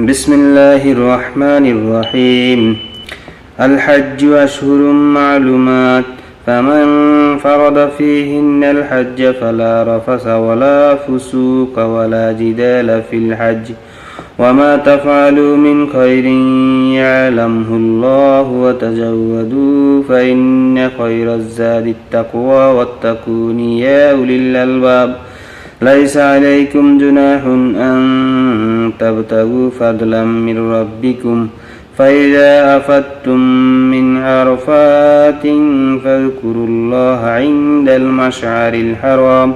بسم الله الرحمن الرحيم الحج أشهر معلومات فمن فرض فيهن الحج فلا رفث ولا فسوق ولا جدال في الحج وما تفعلوا من خير يعلمه الله وتزودوا فإن خير الزاد التقوى واتقون يا أولي الألباب ليس عليكم جناح أن تبتغوا فضلا من ربكم فإذا أفدتم من عرفات فاذكروا الله عند المشعر الحرام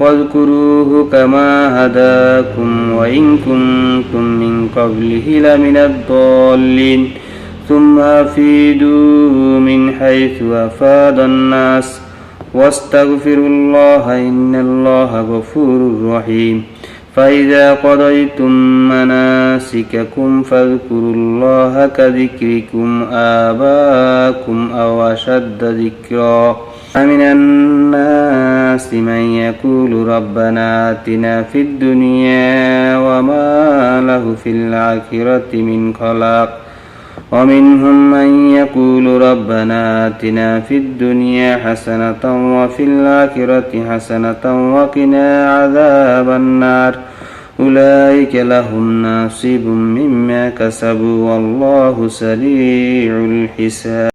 واذكروه كما هداكم وإن كنتم من قبله لمن الضالين ثم أفيدوا من حيث أفاد الناس واستغفروا الله إن الله غفور رحيم. فإذا قضيتم مناسككم فاذكروا الله كذكركم آباءكم أو أشد ذكرا. فمن الناس من يقول ربنا آتنا في الدنيا وما له في الآخرة من خلاق. ومنهم من يقول ربنا آتنا في الدنيا حسنة وفي الآخرة حسنة وقنا عذاب النار. أولئك لهم ناصب مما كسبوا والله سريع الحساب.